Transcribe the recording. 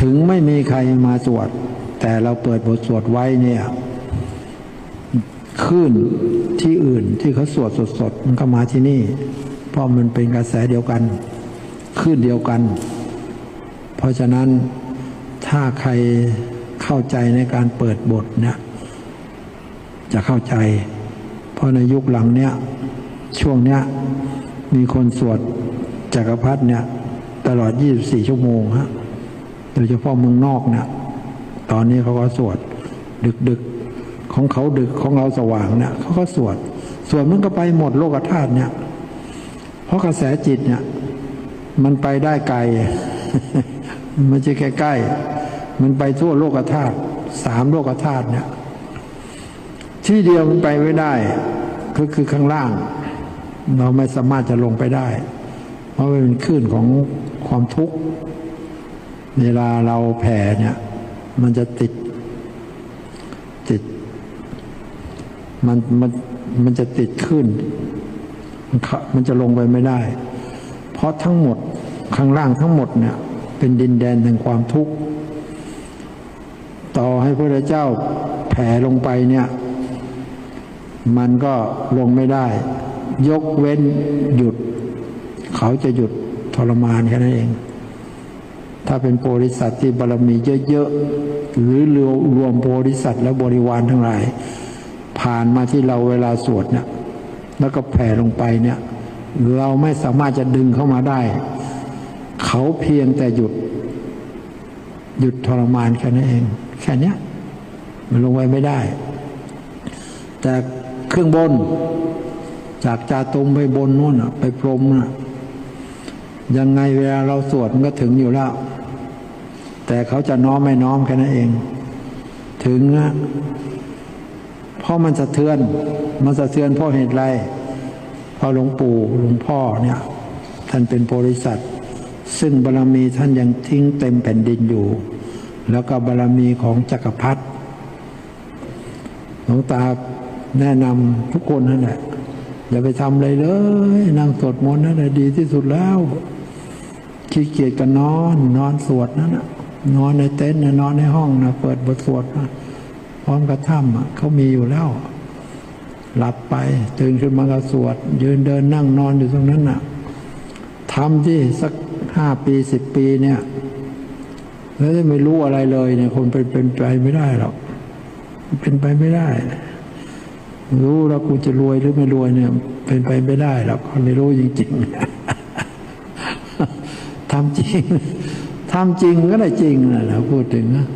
ถึงไม่มีใครมาสวด แต่เราเปิดบทสวดไว้เนี่ยคลื่นที่อื่นที่เขาสวดสดๆมันก็มาที่นี่ เพราะมันเป็นกระแสเดียวกันคลื่นเดียวกัน เพราะฉะนั้นถ้าใครเข้าใจในการเปิดบทเนี่ยจะเข้าใจ เพราะในยุคหลังเนี้ยช่วงเนี้ยมีคนสวดจักรพรรดิเนี่ยตลอด 24 ชั่วโมงฮะ โดยเฉพาะเมืองนอกเนี่ยตอนนี้เขาก็สวด ดึกดึกๆของเขาดึกของเราสว่างเนี่ยเขาก็สวดสวดมันก็ไปหมดโลกธาตุเนี่ย เพราะกระแสจิตเนี่ย มันไปได้ไกล มันไม่ใช่แค่ใกล้มันไปทั่วโลกธาตุสามโลกธาตุเนี่ย ที่เดียวมันไปไม่ได้ก็คือข้างล่าง เราไม่สามารถจะลงไปได้ เพราะมันเป็นคลื่นของความทุกข์ เวลาเราแผ่เนี่ย มันจะติด ติด มันมันมันจะติดขึ้นมันขะมันจะลงไปไม่ได้ เพราะทั้งหมดข้างล่างทั้งหมดเนี่ย เป็นดินแดนแห่งความทุกข์ ต่อให้พระเจ้าแผ่ลงไปเนี่ย มันก็ลงไม่ได้ ยกเว้นหยุด เขาจะหยุดทรมานแค่นั้นเอง ถ้าเป็นโพธิสัตว์ที่บารมีเยอะๆ หรือรวมรวมโพธิสัตว์และบริวารทั้งหลาย ผ่านมาที่เราเวลาสวดเนี่ยแล้วก็แผ่ลงไปเนี่ยเราไม่สามารถจะดึงเข้ามาได้ เขาเพียงแต่หยุด หยุดทรมานแค่นั้นเอง แค่นี้มันลงไปไม่ได้ แต่เครื่องบน จากจาตมไปบนนู่นไปพรมน่ะ ยังไงเวลาเราสวดมันก็ถึงอยู่แล้ว แต่เขาจะน้อมไม่น้อมแค่นั้นเอง ถึงนะเพราะมันสะเทือน มันสะเทือนเพราะเหตุไรเพราะหลวงปู่หลวงพ่อเนี่ย ท่านเป็นโพธิสัตซึ่งบารรมีท่านยังทิ้งเต็มแผ่นดินอยู่ แล้วก็บารรมีของจักรพรรดิหลวงตาแนะนำทุกคนนั่นแหละอย่าไปทำอะไรเลย นั่งสวดมนต์นั่นแหละดีที่สุดแล้ว ขี้เกียจก็นอน นอนสวดนั่นนะนอนในเต็นท์นอนในห้องนะเปิดบทสวดนะพร้อมกระถ้ำอะเขามีอยู่แล้ว หลับไปตื่นขึ้นมาก็สวด ยืนเดินนั่งนอนอยู่ตรงนั้นน่ะทำที่สักห้าปีสิบปีเนี่ย แล้วจะไม่รู้อะไรเลยเนี่ยคนเป็นเป็นไปไม่ได้หรอกเป็นไปไม่ได้ รู้แล้วกูจะรวยหรือไม่รวยเนี่ย เป็นไปไม่ได้หรอกคนไม่รู้จริงๆ ทำจริงทำจริงก็ได้จริงนะเราพูดถึงนะ